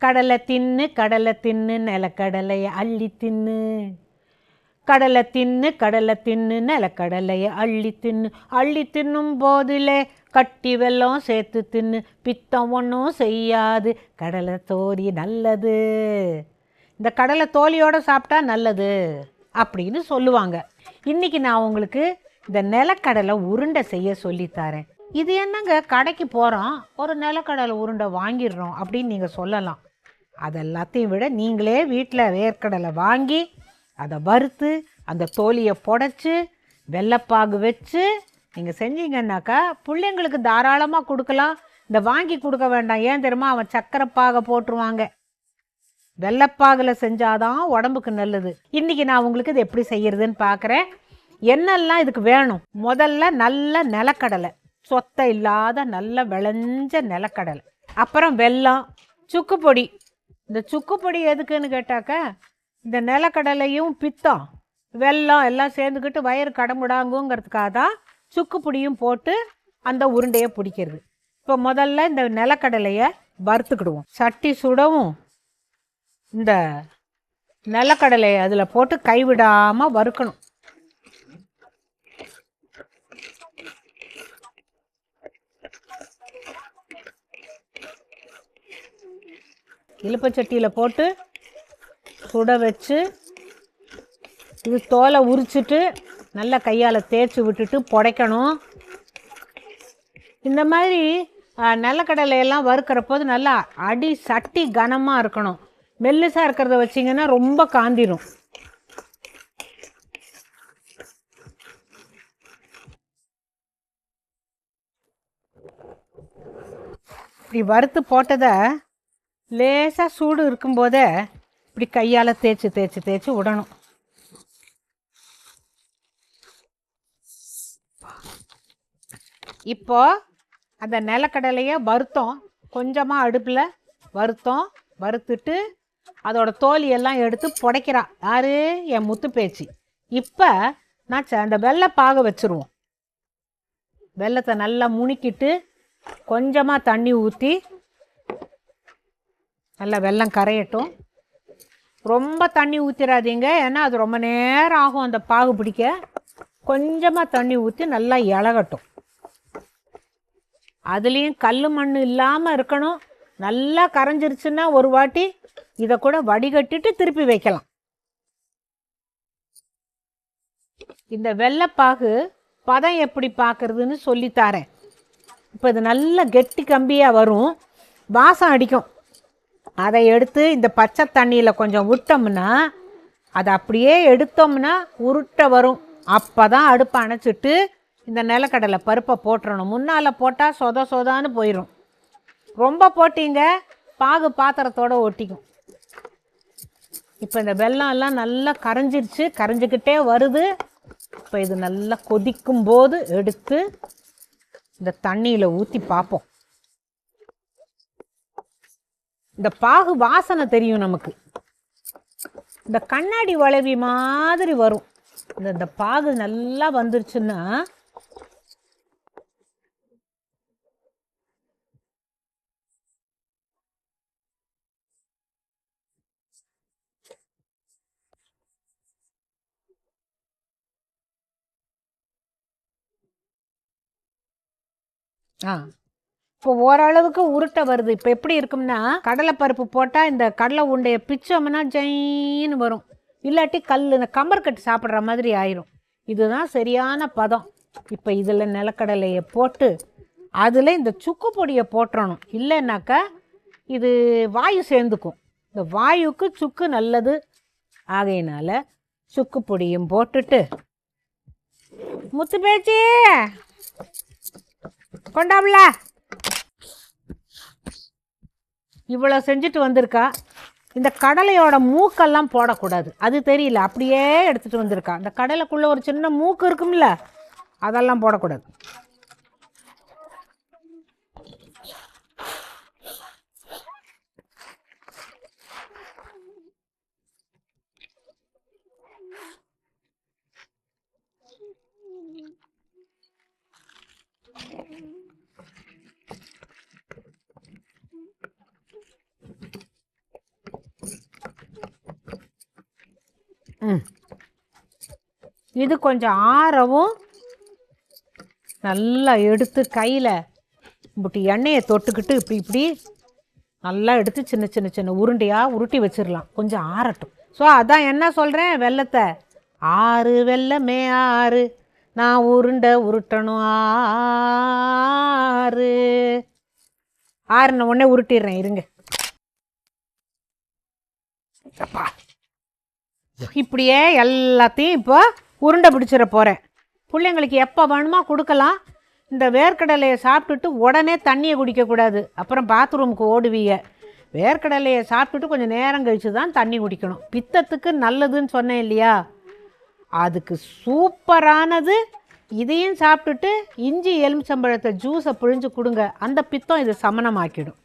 கடலை தின்னு கடலை தின்னு நிலக்கடலைய அள்ளி தின்னு. கடலை தின்னு கடலை தின்னு நிலக்கடலைய அள்ளி தின்னு. அள்ளி தின்னும் போதிலே கட்டி வெல்லம் சேர்த்து தின்னு. பித்தம் ஒன்றும் செய்யாது. கடலை தோரி நல்லது. இந்த கடலை தோலியோடு சாப்பிட்டா நல்லது அப்படின்னு சொல்லுவாங்க. இன்றைக்கி நான் உங்களுக்கு இந்த நிலக்கடலை உருண்டை செய்ய சொல்லித்தரேன் இது என்னங்க? கடைக்கு போகிறோம் ஒரு நிலக்கடலை உருண்டை வாங்கிடுறோம் அப்படின்னு நீங்கள் சொல்லலாம். அதெல்லாத்தையும் விட நீங்களே வீட்டில் வேர்க்கடலை வாங்கி அதை வறுத்து அந்த தோலியை புடைச்சி வெள்ளைப்பாகு வச்சு நீங்கள் செஞ்சீங்கன்னாக்கா பிள்ளைங்களுக்கு தாராளமாக கொடுக்கலாம். இந்த வாங்கி கொடுக்க வேண்டாம். ஏன் தெரியுமா? அவன் சக்கரை பாகை போட்டுருவாங்க. வெள்ளைப்பாகில் செஞ்சாதான் உடம்புக்கு நல்லது. இன்றைக்கி நான் உங்களுக்கு இது எப்படி செய்கிறதுன்னு பார்க்குறேன் என்னெல்லாம் இதுக்கு வேணும்? முதல்ல நல்ல நிலக்கடலை. சொத்தை இல்லாத நல்ல விளைஞ்ச நிலக்கடலை. அப்புறம் வெல்லம் சுக்கு பொடி. இந்த சுக்குப்பொடி எதுக்குன்னு கேட்டாக்க இந்த நிலக்கடலையும் பித்தம் வெல்லம் எல்லாம் சேர்ந்துக்கிட்டு வயிறு கடமுடாங்குங்கிறதுக்காக தான் சுக்குப்பொடியும் போட்டு அந்த உருண்டையை பிடிக்கிறது. இப்போ முதல்ல இந்த நிலக்கடலையை வறுத்துக்கிடுவோம். சட்டி சுடவும் இந்த நிலக்கடலையை அதில் போட்டு கைவிடாமல் வறுக்கணும். இலுப்பச்சட்டியில் போட்டு சுட வச்சு இது தோலை உரிச்சிட்டு நல்லா கையால் தேய்ச்சி விட்டுட்டு புடைக்கணும். இந்த மாதிரி நிலக்கடலையெல்லாம் வறுக்கிற போது நல்லா அடி சட்டி கனமாக இருக்கணும். மெல்லுசாக இருக்கிறத வச்சிங்கன்னா ரொம்ப காந்திரும். இப்படி வறுத்து போட்டதை லேசாக சூடு இருக்கும்போதே இப்படி கையால் தேய்ச்சி தேய்ச்சி தேய்ச்சி விடணும். இப்போ அந்த நிலக்கடலையை வறுத்தோம். கொஞ்சமாக அடுப்பில் வறுத்தோம். வறுத்துட்டு அதோட தோலி எல்லாம் எடுத்து புடைக்கிறா. யார்? என் முத்து பேச்சு. இப்போ நான் ச- அந்த வெள்ளை பாக வச்சுருவோம். வெள்ளத்தை நல்லா முணுக்கிட்டு கொஞ்சமாக தண்ணி ஊற்றி நல்லா வெள்ளம் கரையட்டும். ரொம்ப தண்ணி ஊற்றிடாதீங்க ஏன்னா அது ரொம்ப நேரம் ஆகும் அந்த பாகு பிடிக்க. கொஞ்சமாக தண்ணி ஊற்றி நல்லா இலகட்டும். அதுலேயும் கல் மண் இல்லாமல் இருக்கணும். நல்லா கரைஞ்சிருச்சுன்னா ஒரு வாட்டி இதை கூட வடிகட்டிட்டு திருப்பி வைக்கலாம். இந்த வெள்ளைப்பாகு பதம் எப்படி பார்க்குறதுன்னு சொல்லித்தாரேன் இப்போ இது நல்ல கெட்டி கம்பியாக வரும். வாசம் அடிக்கும். அதை எடுத்து இந்த பச்சை தண்ணியில் கொஞ்சம் விட்டோம்னா அதை அப்படியே எடுத்தோம்னா உருட்டை வரும். அப்போ தான் அடுப்பை அணைச்சிட்டு இந்த நிலக்கடலை பருப்பை போட்டுறணும். முன்னால் போட்டால் சொத சொதான்னு போயிடும் ரொம்ப போட்டீங்க பாகு பாத்திரத்தோட ஒட்டிக்கும். இப்போ இந்த வெல்லம் எல்லாம் நல்லா கரைஞ்சிருச்சு கரைஞ்சிக்கிட்டே வருது. இப்போ இது நல்லா கொதிக்கும் போது எடுத்து இந்த தண்ணியில் ஊற்றி பார்ப்போம். இந்த பாகு வாசனை தெரியும் நமக்கு. இந்த கண்ணாடி வளைவி மாதிரி வரும். இந்த இந்த பாகு நல்லா வந்துருச்சுன்னா ஆ. இப்போ ஓரளவுக்கு உருட்டை வருது. இப்போ எப்படி இருக்கும்னா கடலைப்பருப்பு போட்டால் இந்த கடலை உண்டையை பிச்சோம்னா ஜெயின்னு வரும். இல்லாட்டி கல் இந்த கம்பர்கட்டு சாப்பிட்ற மாதிரி ஆயிரும். இதுதான் சரியான பதம். இப்போ இதில் நிலக்கடலையை போட்டு அதில் இந்த சுக்கு பொடியை போட்டுறணும். இல்லைன்னாக்கா இது வாயு சேர்ந்துக்கும். இந்த வாயுக்கு சுக்கு நல்லது. ஆகையினால சுக்கு பொடியும் போட்டுட்டு முத்து பேச்சி! கொண்டாம்ல இவ்வளோ செஞ்சுட்டு வந்திருக்கா? இந்த கடலையோட மூக்கெல்லாம் போடக்கூடாது. அது தெரியல. அப்படியே எடுத்துகிட்டு வந்திருக்கா. இந்த கடலைக்குள்ளே ஒரு சின்ன மூக்கு இருக்கும்ல அதெல்லாம் போடக்கூடாது. இது கொஞ்சம் ஆறவும் நல்லா எடுத்து கையில் இப்படி எண்ணெயை தொட்டுக்கிட்டு இப்படி இப்படி நல்லா எடுத்து சின்ன சின்ன சின்ன உருண்டையாக உருட்டி வச்சிடலாம் கொஞ்சம் ஆறட்டும். ஸோ அதான் என்ன சொல்கிறேன் வெள்ளத்தை ஆறு வெள்ளமே ஆறு. நான் உருண்டை உருட்டணும் ஆறு. ஆறுன உடனே உருட்டிடுறேன். இருங்க. அப்பா. இப்படியே எல்லாத்தையும் இப்போ உருண்டை பிடிச்சிட போகிறேன் பிள்ளைங்களுக்கு எப்போ வேணுமோ கொடுக்கலாம். இந்த வேர்க்கடலையை சாப்பிட்டுட்டு உடனே தண்ணியை குடிக்கக்கூடாது அப்புறம் பாத்ரூமுக்கு ஓடுவீங்க. வேர்க்கடலையை சாப்பிட்டுட்டு கொஞ்சம் நேரம் கழித்து தான் தண்ணி குடிக்கணும். பித்தத்துக்கு நல்லதுன்னு சொன்னேன் இல்லையா? அதுக்கு சூப்பரானது. இதையும் சாப்பிட்டுட்டு இஞ்சி எலுமிச்சம்பழத்தை ஜூஸை பிழிஞ்சு கொடுங்க. அந்த பித்தம் இதை சமனமாக்கிடும்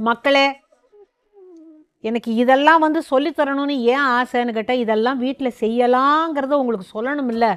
மக்களே எனக்கு இதெல்லாம் வந்து சொல்லித் தரணும்னு ஏன் ஆசைன்னு கேட்டால் இதெல்லாம் வீட்டில் செய்யலாங்கிறத உங்களுக்கு சொல்லணும் இல்லை